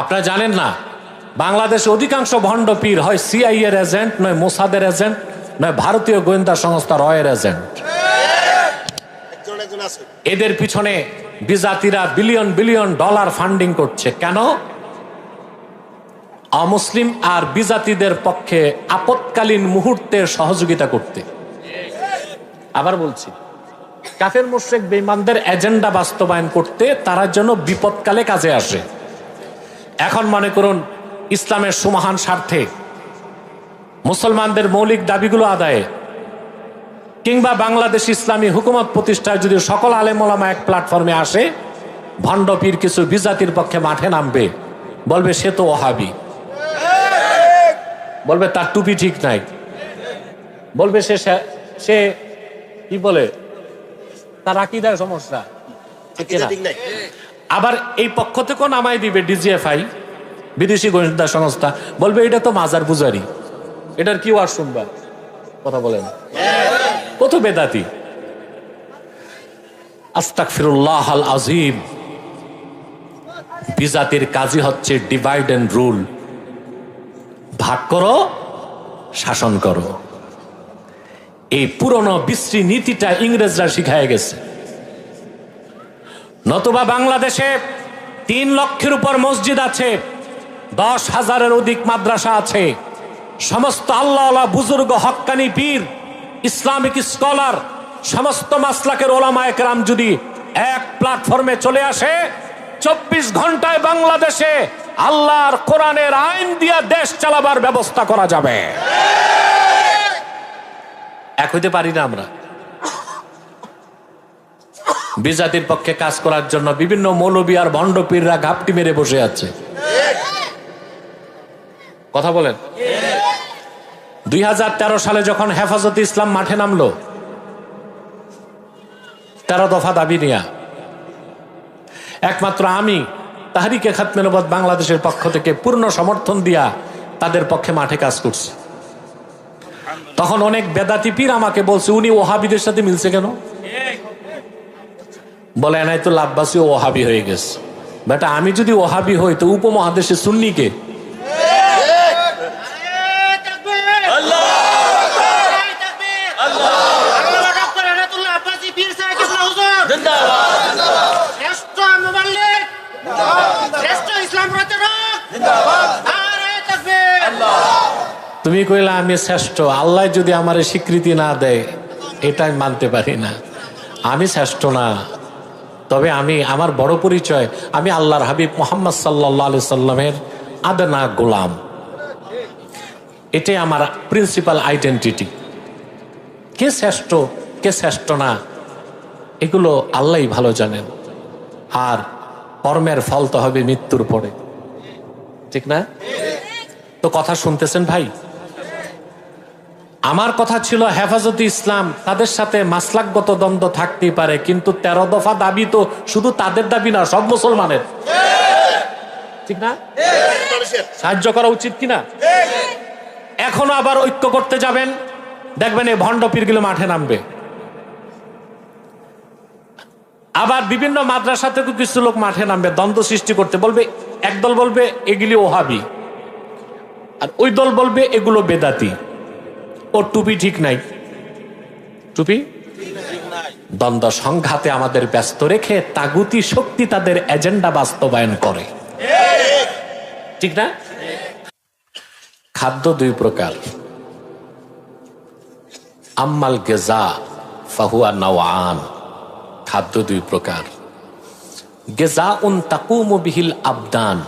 আপনারা জানেন না, বাংলাদেশে অধিকাংশ ভণ্ড পীর হয় সিআই এর এজেন্ট নয় মোসাদের এজেন্ট নয় ভারতীয় গোয়েন্দা সংস্থা রয়ের এজেন্ট এদের পিছনে বিজাতিরা বিলিয়ন বিলিয়ন ডলার ফান্ডিং করছে। কেন? অমুসলিম আর বিজাতিদের পক্ষে আপৎকালীন মুহূর্তে সহযোগিতা করতে। আবার বলছি, কাফের মুশ্রেক বেইমানদের এজেন্ডা বাস্তবায়ন করতে তারা যেন বিপদকালে কাজে আসে। এখন মনে করুন, ইসলামের সুমহান স্বার্থে মুসলমানদের মৌলিক দাবিগুলো আদায়ে কিংবা বাংলাদেশ ইসলামী হুকুমত প্রতিষ্ঠায় যদি সকল আলেমোলামা এক প্ল্যাটফর্মে আসে ভণ্ডপীর কিছু বিজাতির পক্ষে মাঠে নামবে। বলবে, সে তো ওহাবি। বলবে, তার টুপি ঠিক নাই। বলবে, সে সে কি বলে? তার আকিদার সমস্যা। ঠিক আবার এই পক্ষ থেকেও নামাই দিবে ডিজিএফআই, বিদেশি গোয়েন্দা সংস্থা। বলবে, এটা তো মাজার পূজারি। এটার কি আর শুনবা? কথা বলেন। কত বেদাতি। আস্তাক ফিরুল্লাহ আল আজিম। বিজাতির কাজই হচ্ছে ডিভাইড অ্যান্ড রুল ভাগ করো, শাসন করো। এই পুরনো বিশ্রী নীতিটা ইংরেজরা শিখায় গেছে। নতুবা বাংলাদেশে তিন লক্ষের উপর মসজিদ আছে, দশ হাজারের অধিক মাদ্রাসা আছে। সমস্ত আল্লাহ বুজুর্গ, হক্কানি পীর, ইসলামিক স্কলার, সমস্ত মাসলাকের ওলামা একরাম যদি এক প্ল্যাটফর্মে চলে আসে, চব্বিশ ঘন্টায় বাংলাদেশে আল্লাহর কোরআনের আইন দিয়া দেশ চালাবার ব্যবস্থা করা যাবে। এক হইতে পারি না আমরা। বিজাতির পক্ষে কাজ করার জন্য বিভিন্ন মৌলবী আর ভণ্ড পীররা ঘাপটি মেরে বসে আছে। কথা বলেন। দুই হাজার তেরো সালে যখন হেফাজতে ইসলাম মাঠে নামলো, তেরো দফা দাবি নিয়া। একমাত্র আমি তাহারিকে খাতমেনবাদ বাংলাদেশের পক্ষ থেকে পূর্ণ সমর্থন দিয়া তাদের পক্ষে মাঠে কাজ করছি। তখন অনেক বেদাতি পীর আমাকে বলছে, উনি ওহাবিদের সাথে মিলছে কেন? বলে এনাই তো লাভবাসী ওহাবি হয়ে গেছে। বেটা, আমি যদি ওহাবি হই, তো উপমহাদেশে সুন্নিকে তুমি কইলা, আমি শ্রেষ্ঠ। আল্লাহ যদি আমার স্বীকৃতি না দেয়, এটা মানতে পারি না। আমি শ্রেষ্ঠ না। তবে আমি, আমার বড় পরিচয়, আমি আল্লাহর হাবিব মোহাম্মদ সাল্লাহ আলি সাল্লামের আদনা গোলাম। এটাই আমার প্রিন্সিপাল আইডেন্টিটি কে শ্রেষ্ঠ কে শ্রেষ্ঠ না, এগুলো আল্লাহই ভালো জানেন। আর কর্মের ফল তো হবে মৃত্যুর পরে। ঠিক না? তো কথা শুনতেছেন ভাই? আমার কথা ছিল হেফাজতে ইসলাম, তাদের সাথে মাসলাকগত দ্বন্দ্ব থাকতেই পারে, কিন্তু তেরো দফা দাবি তো শুধু তাদের দাবি না, সব মুসলমানের। ঠিক না? সাহায্য করা উচিত কিনা এখনও আবার ঐক্য করতে যাবেন। দেখবেন এই ভণ্ড পীরগুলো মাঠে নামবে। আবার বিভিন্ন মাদ্রাসা থেকে কিছু লোক মাঠে নামবে, দ্বন্দ্ব সৃষ্টি করতে বলবে, একদল বলবে, এগুলি ওহাবি। আর ওই দল বলবে, এগুলো বেদাতি। ও টুপি ঠিক নাই। টুপি? দ্বন্দ্ব সংঘাতে আমাদের ব্যস্ত রেখে তাগুতি শক্তি তাদের এজেন্ডা বাস্তবায়ন করে। ঠিক না? খাদ্য দুই প্রকার। আম্মাল গেজা ফাহুয়া নওয়ান। খাদ্য দুই প্রকার। গেজা উন তাকুম বিহিল আবদান।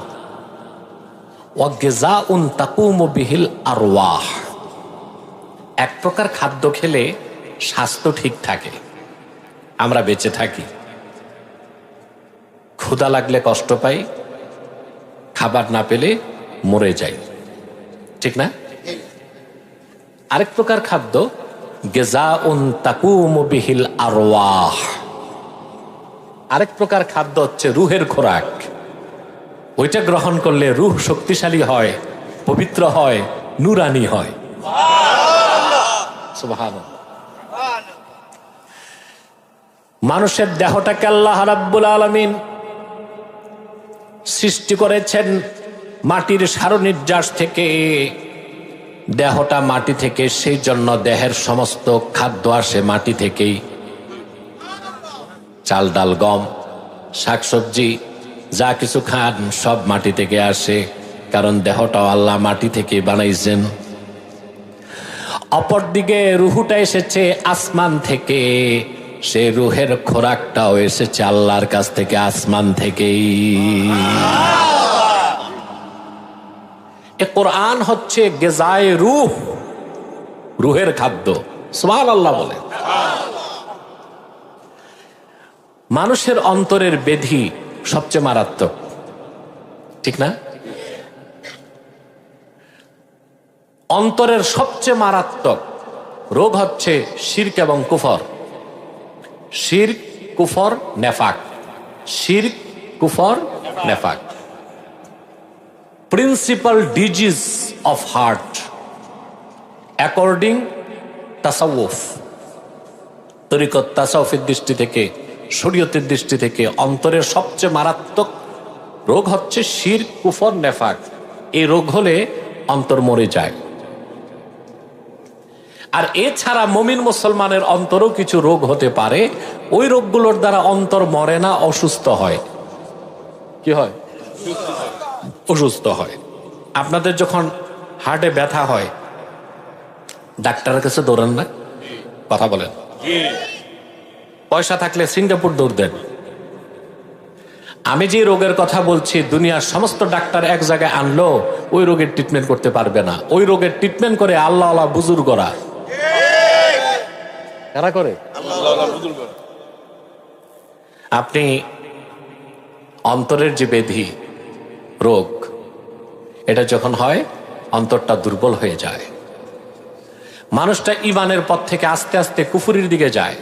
ও গেজা উন তাকুম বিহিল আরওয়াহ। এক প্রকার খাদ্য খেলে স্বাস্থ্য ঠিক থাকে। আমরা বেঁচে থাকি। ক্ষুধা লাগলে কষ্ট পাই, খাবার না পেলে মরে যাই। ঠিক না? আরেক প্রকার খাদ্য গেজা উন তাকুম বিহিল আরওয়াহ। আরেক প্রকার খাদ্য হচ্ছে রুহের খোরাক। ওইটা গ্রহণ করলে রুহ শক্তিশালী হয়, পবিত্র হয়, নুরানি হয়। মানুষের দেহটাকে আল্লাহ রাব্বুল আলামিন সৃষ্টি করেছেন মাটির সারনির্যাস থেকে। দেহটা মাটি থেকে, সেই জন্য দেহের সমস্ত খাদ্য আসে মাটি থেকেই। চাল, ডাল, গম, শাকসবজি, যা কিছু খান সব মাটি থেকে আসে, কারণ দেহটাও আল্লাহ মাটি থেকে বানাইছেন। অপরদিকে রুহুটা এসেছে আসমান থেকে। সে রুহের খোরাকটাও এসেছে আল্লাহর কাছ থেকে আসমান থেকেই। এ কোরআন হচ্ছে গেজায় রুহ, রুহের খাদ্য। সুবহান আল্লাহ বলে। মানুষের অন্তরের বেধি সবচেয়ে মারাত্মক। ঠিক না? অন্তরের সবচেয়ে মারাত্মক রোগ হচ্ছে শির্ক এবং কুফর। শির্ক, কুফর, নেফাক। শির্ক, কুফর, নেফাক। Principal disease of heart according তাসাউফ তরিকত তাসাউফের দৃষ্টি থেকে, শরীয়তের দৃষ্টি থেকে অন্তরের সবচেয়ে মারাত্মক রোগ হচ্ছে শির কুফর, নেফাক। এই রোগ হলে অন্তর মরে যায়। আর এছাড়া মমিন মুসলমানের অন্তরও কিছু রোগ হতে পারে, ওই রোগগুলোর দ্বারা অন্তর মরে না, অসুস্থ হয়। কি হয়? অসুস্থ হয়। আপনাদের যখন হার্টে ব্যথা হয়, ডাক্তারের কাছে দৌড়ান না? কথা বলেন। পয়সা থাকলে সিঙ্গাপুর দৌড় দেন। আমি যে রোগের কথা বলছি, দুনিয়ার সমস্ত ডাক্তার এক জায়গায় আনলো, ওই রোগের ট্রিটমেন্ট করতে পারবে না। ওই রোগের ট্রিটমেন্ট করে আল্লাহ আল্লাহ বুজুর্গরা কারা করে? আপনি অন্তরের যে বেধি, রোগ, এটা যখন হয়, অন্তরটা দুর্বল হয়ে যায়। মানুষটা ইমানের পথ থেকে আস্তে আস্তে কুফুরির দিকে যায়।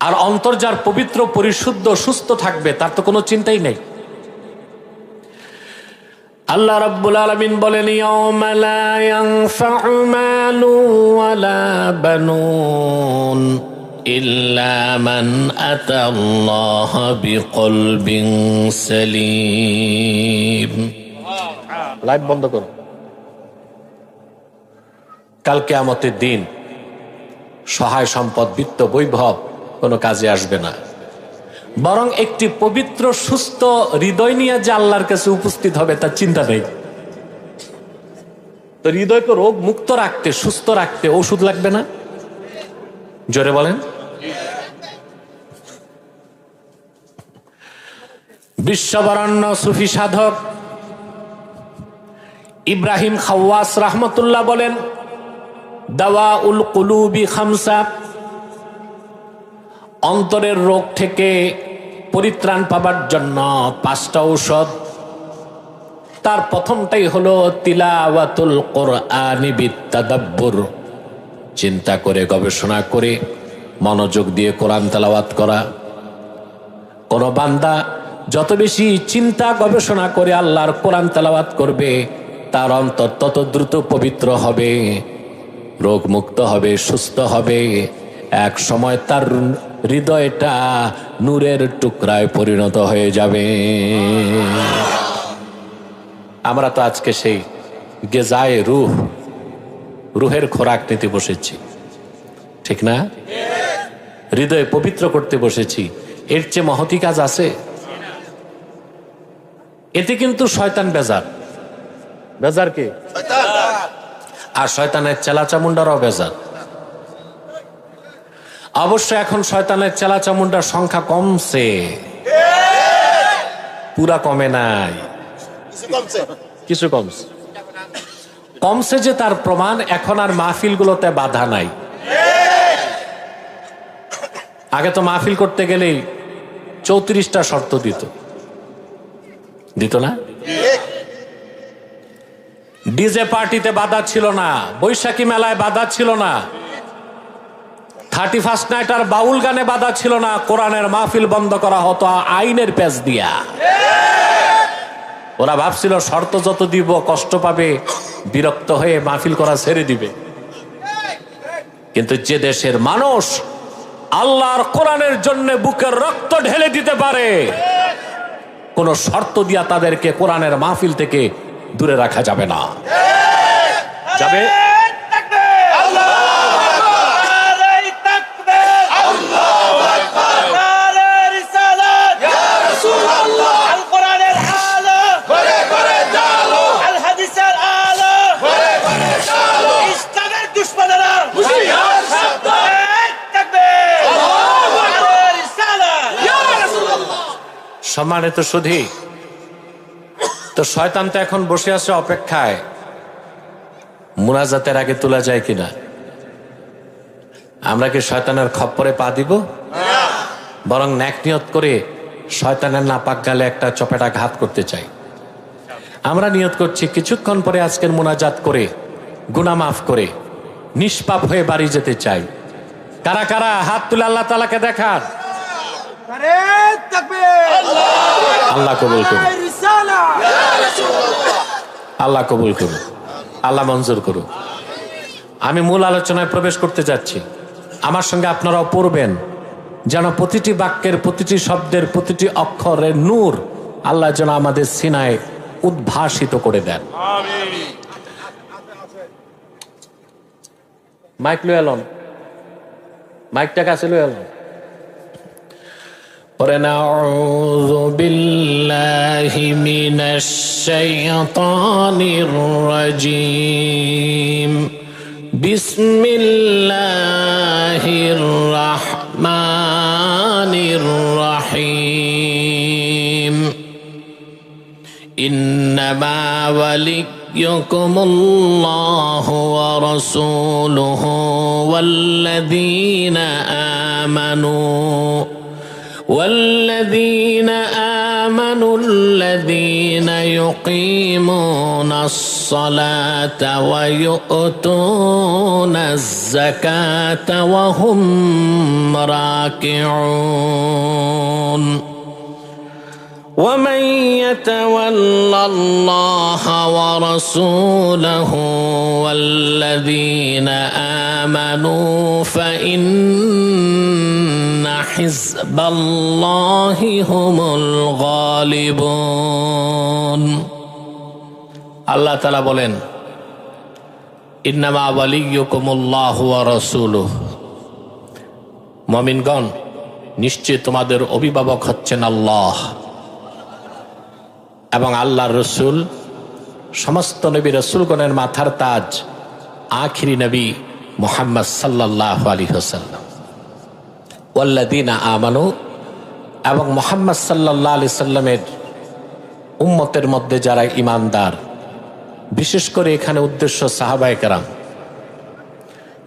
আর অন্তর যার পবিত্র, পরিশুদ্ধ, সুস্থ থাকবে, তার তো কোনো চিন্তাই নেই। আল্লাহ রাব্বুল আলামিন বলেন, ইয়াউমা লা ইয়ানফাউ মালু ওয়ালা বানুন ইল্লা মান আতাল্লাহ বিকলবিন সালিম। লাইভ বন্ধ করো। কাল কেয়ামতের দিন সহায় সম্পদ, বিত্ত, বৈভব কোনো কাজে আসবে না। বরং একটি পবিত্র, সুস্থ হৃদয় নিয়ে যে আল্লাহর কাছে উপস্থিত হবে, তার চিন্তা নেই। তো হৃদয়কে রোগ মুক্ত রাখতে, সুস্থ রাখতে ওষুধ লাগবে না? জোরে বলেন। বিশ্ববরণ্য সুফি সাধক ইব্রাহিম খাওয়াস রাহমতুল্লাহ বলেন দাওয়া উল কুলুবি খামসা অন্তরের রোগ থেকে পরিত্রাণ পাবার জন্য পাঁচটা ঔষধ। তার প্রথমটাই হলো তিলাওয়াতুল কোরআনি চিন্তা করে, গবেষণা করে, মনোযোগ দিয়ে কোরআন তেলাওয়াত করা। কোন বান্দা যত বেশি চিন্তা, গবেষণা করে আল্লাহর কোরআন তেলাওয়াত করবে, তার অন্তর তত দ্রুত পবিত্র হবে রোগ মুক্ত হবে, সুস্থ হবে। এক সময় তার হৃদয়টা নূরের টুকরায় পরিণত হয়ে যাবে। আমরা তো আজকে সেই গেজায় রুহ রুহের খোরাক নিতে বসেছি। ঠিক না? হৃদয় পবিত্র করতে বসেছি। এর চেয়ে মহতি কাজ আছে? এতে কিন্তু শয়তান বেজার। বেজার কে? আর শয়তানের চেলা চামুন্ডারও বেজার। অবশ্য এখন শয়তানের চেলা চামুন্ডার সংখ্যা কমছে। পুরা কমে নাই। কিছু কমছে। কিছু কমছে। কমছে যে তার প্রমাণ এখন আর মাহফিলগুলোতে বাধা নাই। আগে তো মাহফিল করতে গেলেই চৌত্রিশটা শর্ত দিত। দিত না? ডিজে পার্টিতে বাধা ছিল না বৈশাখী মেলায় বাধা ছিল না। থার্টি ফার্স্ট নাইট আর বাউল গানে বাধা ছিল না, কোরআনের মাহফিল বন্ধ করা হতো আইনের পেজ দিয়া। ওরা ভাবছিল, শর্ত যত দিব, কষ্ট পাবে, বিরক্ত হয়ে মাহফিল করা ছেড়ে দিবে। কিন্তু যে দেশের মানুষ আল্লাহর কোরআনের জন্য বুকের রক্ত ঢেলে দিতে পারে, কোন শর্ত দিয়া তাদেরকে কোরআনের মাহফিল থেকে দূরে রাখা যাবে না। যাবে? সম্মানিত সুধী, তো শয়তান তো এখন বসে আছে অপেক্ষায়। মুনাজাতের আগে তোলা যায় কিনা? আমরা কি শয়তানের খপ্পরে পা দিব? বরং ন্যাক নিয়ত করে শয়তানের নাপাক গালে একটা চপেটা ঘাত করতে চাই। আমরা নিয়ত করছি কিছুক্ষণ পরে আজকের মোনাজাত করে গুনা মাফ করে, নিষ্পাপ হয়ে বাড়ি যেতে চাই। কারা কারা হাত তুলে আল্লাহ তালাকে দেখান। আল্লাহ কবুল করুন। আল্লাহ কবুল করুন। আল্লাহ মঞ্জুর করুন। আমি মূল আলোচনায় প্রবেশ করতে যাচ্ছি। আমার সঙ্গে আপনারাও পড়বেন। যেন প্রতিটি বাক্যের প্রতিটি শব্দের প্রতিটি অক্ষরের নূর আল্লাহ যেন আমাদের সিনায় উদ্ভাসিত করে দেন। মাইক লয়ে এলন। মাইকটা কাছে লয়ে এলন। ونعوذ بالله من الشيطان الرجيم. بسم الله الرحمن الرحيم. إنما وليكم الله ورسوله والذين آمنوا والذين آمنوا الذين يقيمون الصلاة ويؤتون الزكاة وهم راكعون. ومن يتول الله ورسوله والذين آمنوا فإن حزب الله هم الغالبون আল্লাহ তালা বলেন ইন্নামা ওয়ালিয়ুকুমুল্লাহ ওয়া রাসূলুহ মমিনগণ নিশ্চয় তোমাদের অভিভাবক হচ্ছেন আল্লাহ এবং আল্লাহর রসুল সমস্ত নবী রসুলগণের মাথার তাজ আখিরি নবী মোহাম্মদ সাল্লাহ আলী হোসাল্লাম ওয়াল্লাদিনা আমানু এবং মোহাম্মদ সাল্লাহ আলি সাল্লামের উম্মতের মধ্যে যারা ইমানদার বিশেষ করে এখানে উদ্দেশ্য সাহাবায় কেরাম,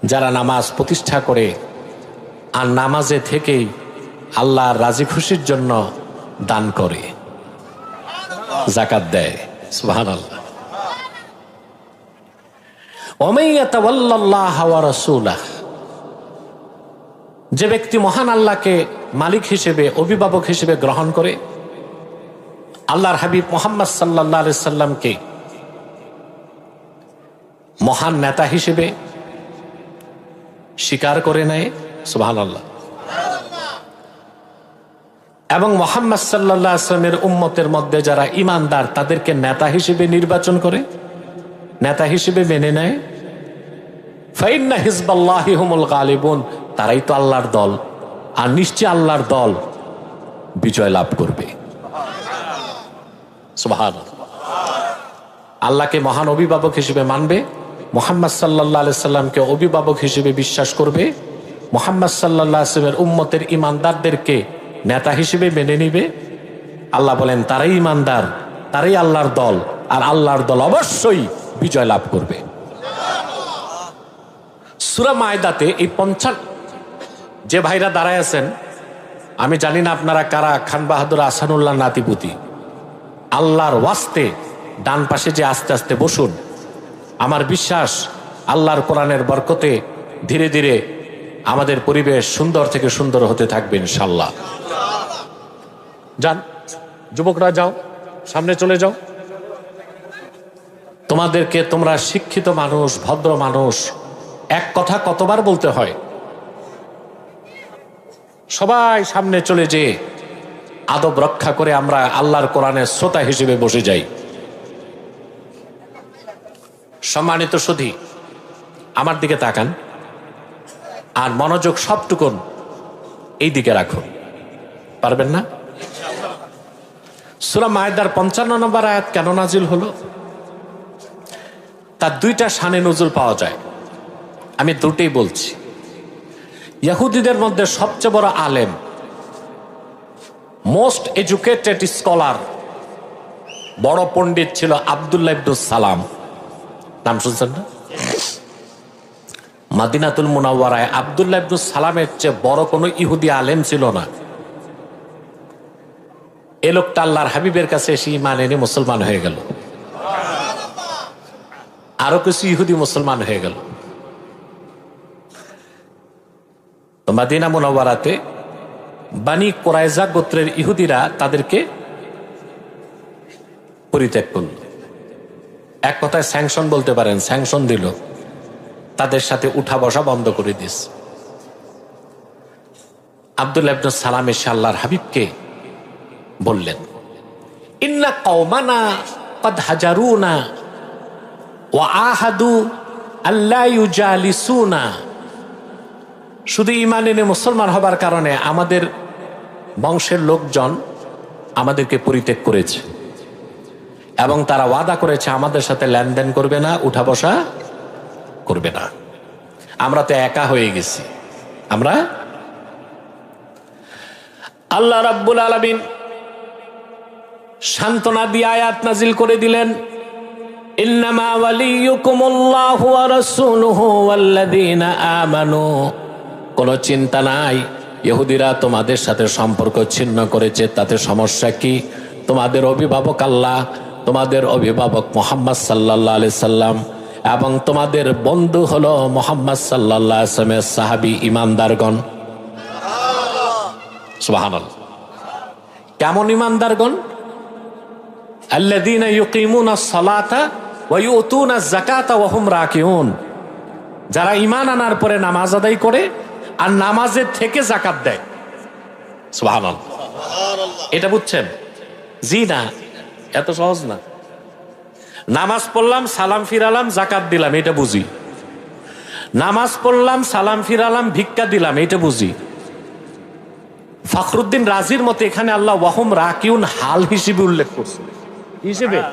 যারা নামাজ প্রতিষ্ঠা করে আর নামাজে থেকেই আল্লাহর রাজি খুশির জন্য দান করে জাকাত দেয়। আল্লাহ যে ব্যক্তি মহান আল্লাহকে মালিক হিসেবে, অভিভাবক হিসেবে গ্রহণ করে, আল্লাহর হাবিব মোহাম্মদ সাল্লাহ সাল্লামকে মহান নেতা হিসেবে স্বীকার করে নেয় সুবহান আল্লাহ এবং মোহাম্মদ সাল্লাহ আসলামের উম্মতের মধ্যে যারা ইমানদার তাদেরকে নেতা হিসেবে নির্বাচন করে, নেতা হিসেবে মেনে নেয়। ফাইন্না হিজবাল্লাহ গালিবুন তারাই তো আল্লাহর দল, আর নিশ্চয় আল্লাহর দল বিজয় লাভ করবে। আল্লাহকে মহান অভিভাবক হিসেবে মানবে, মোহাম্মদ সাল্লাহ সাল্লামকে অভিভাবক হিসেবে বিশ্বাস করবে, মোহাম্মদ সাল্লাহ উম্মতের ইমানদারদেরকে নেতা হিসেবে মেনে নিবে। আল্লাহ বলেন, তারাই ইমানদার, তারাই আল্লাহর দল, আর আল্লাহর দল অবশ্যই বিজয় লাভ করবে। সুরা মায়দাতে এই পঞ্চান যে ভাইরা দাঁড়ায় আছেন, আমি জানি না আপনারা কারা, খান বাহাদুর আসানুল্লাহ নাতিপুতি। আল্লাহর ওয়াস্তে ডান পাশে যে আস্তে আস্তে বসুন, আমার বিশ্বাস আল্লাহর কোরআনের বরকতে ধীরে ধীরে আমাদের পরিবেশ সুন্দর থেকে সুন্দর হতে থাকবে ইনশাল্লাহ। যান, যুবকরা যাও, সামনে চলে যাও। তোমাদেরকে তোমরা শিক্ষিত মানুষ, ভদ্র মানুষ, এক কথা কতবার বলতে হয়? সবাই সামনে চলে যেয়ে আদব রক্ষা করে আমরা আল্লাহর কোরআনের শ্রোতা হিসেবে বসে যাই। সম্মানিত সুধী, আমার দিকে তাকান আর মনোযোগ সবটুকুন এই দিকে রাখুন। পারবেন না? সুরা মায়দার পঞ্চান্ন নম্বর আয়াত কেন নাজিল হলো? তার দুইটা শানে নজুল পাওয়া যায়। আমি দুটেই বলছি। ইহুদিদের মধ্যে সবচেয়ে বড় আলেম মোস্ট এডুকেটেড স্কলার বড় পণ্ডিত ছিল আবদুল্লাহ ইবনুস সালাম। নাম শুনছেন না? মাদিনাতুল মুনাওয়ারায় আবদুল্লাহ ইবনুস সালামের চেয়ে বড় কোনো ইহুদি আলেম ছিল না। এ লোকটা আল্লাহর হাবিবের কাছে এসে ইমান এনে মুসলমান হয়ে গেল। আরও কিছু ইহুদি মুসলমান হয়ে গেল। মাদিনা মুনাওয়ারাতে বানি কোরাইজা গোত্রের ইহুদিরা তাদেরকে পরিত্যাগ করল। এক কথায় স্যাংশন বলতে পারেন স্যাংশন দিল। তাদের সাথে উঠা বসা বন্ধ করে দিস। আব্দুল আব্দুল সালাম এসে আল্লাহর হাবিবকে বললেন, ইন্না কওমানা কদ হাজারুনা ওয়া আহাদু আল্লাহ ইউজালিসুনা। শুধু ইমান এনে মুসলমান হবার কারণে আমাদের বংশের লোকজন আমাদেরকে পরিত্যাগ করেছে। এবং তারা ওয়াদা করেছে, আমাদের সাথে লেনদেন করবে না, উঠা বসা করবে না। আমরা তো একা হয়ে গেছি। আমরা আল্লাহ রাব্বুল আলামিন সান্ত্বনা দিয়ে আয়াত নাজিল করে দিলেন, ইন্নামা ওয়ালিয়ুকুমুল্লাহু ওয়া রাসূলুহু ওয়াল্লাযীনা আমানু। কোনো চিন্তা নাই। ইহুদিরা তোমাদের সাথে সম্পর্ক ছিন্ন করেছে, তাতে সমস্যা কি? তোমাদের অভিভাবক আল্লাহ, তোমাদের অভিভাবক মোহাম্মদ সাল্লাহ আলি সাল্লাম, এবং তোমাদের বন্ধু হলো মোহাম্মদ সাল্লাহ আসলামের সাহাবি, ইমানদারগণ। সুবাহান কেমন ইমানদারগণ? সালাতা ওয়া যারা ইমান আনার পরে নামাজ আদায় করে আর নামাজের থেকে জাকাত দেয়। সুবহানাল্লাহ। এটা বুঝছেন? জি না এত সহজ না। নামাজ পড়লাম সালাম ফিরালাম জাকাত দিলাম এটা বুঝি। নামাজ পড়লাম সালাম ফিরালাম ভিক্ষা দিলাম এটা বুঝি। ফখরুদ্দিন রাজির মতে এখানে আল্লাহ ওয়াহম রাকিউন হাল হিসেবে উল্লেখ করছে। হিসেবে?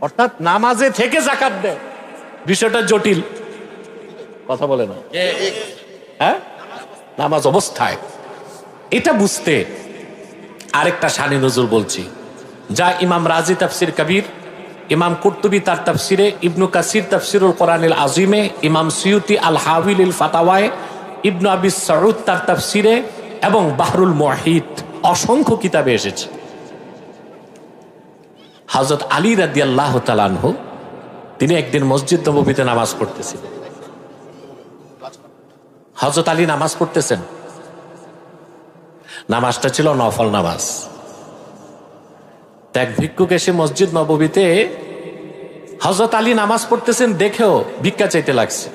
অর্থাৎ নামাজে থেকে জাকাত দেয়। বিষয়টা জটিল। কথা বলে না। হ্যাঁ? নামাজ অবস্থায়। এটা বুঝতে আরেকটা শানি নজর বলছি। যা ইমাম রাজি তাফসির কবির, ইমাম কুর্তুবি তার তাফসিরে, ইবনু কাসির তাফসিরুল কোরআনিল আজিমে, ইমাম সিউতি আল হাবিল ফাতাওয়ায়, ইবনু আবি সরুদ তার তাফসিরে এবং বাহরুল মহিদ অসংখ্য কিতাবে এসেছে। হজরত আলী রাদি আল্লাহ তালানহ তিনি একদিন মসজিদ নবীতে নামাজ পড়তেছিলেন। হজরত আলী নামাজ পড়তেছেন। নামাজটা ছিল নফল নামাজ। এক ভিক্ষুক এসে মসজিদ নববীতে হজরত আলী নামাজ পড়তেছেন দেখেও ভিক্ষা চাইতে লাগছে।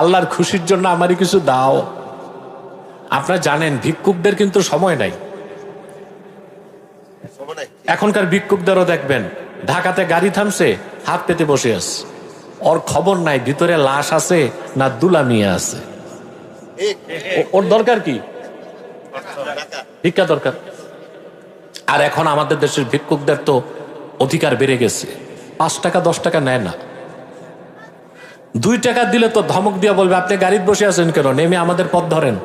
আল্লাহর খুশির জন্য আমারই কিছু দাও। আপনারা জানেন ভিক্ষুকদের কিন্তু সময় নাই। সময় নাই। এখনকার ভিক্ষুকদেরও দেখবেন ঢাকাতে গাড়ি থামছে হাত পেতে বসে আছে। ওর খবর নাই, ভিতরে লাশ আছে না দুলামিয়া আছে। ওর দরকার কি? ভিক্ষা দরকার। আর এখন আমাদের দেশের ভিক্ষুকদের তো অধিকার বেড়ে গেছে। পাঁচ টাকা, দশ টাকা নেয় না। দুই টাকা দিলে তো ধমক দিয়ে বলবে, আপনি গাড়িতে বসে আছেন কেন? নেমে আমাদের পথ ধরেন।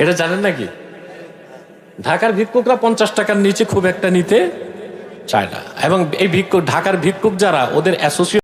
এটা জানেন নাকি? ঢাকার ভিক্ষুকরা পঞ্চাশ টাকার নিচে খুব একটা নিতে চায় না এবং এই ভিক্ষুক ঢাকার ভিক্ষুক যারা ওদের অ্যাসোসিয়েট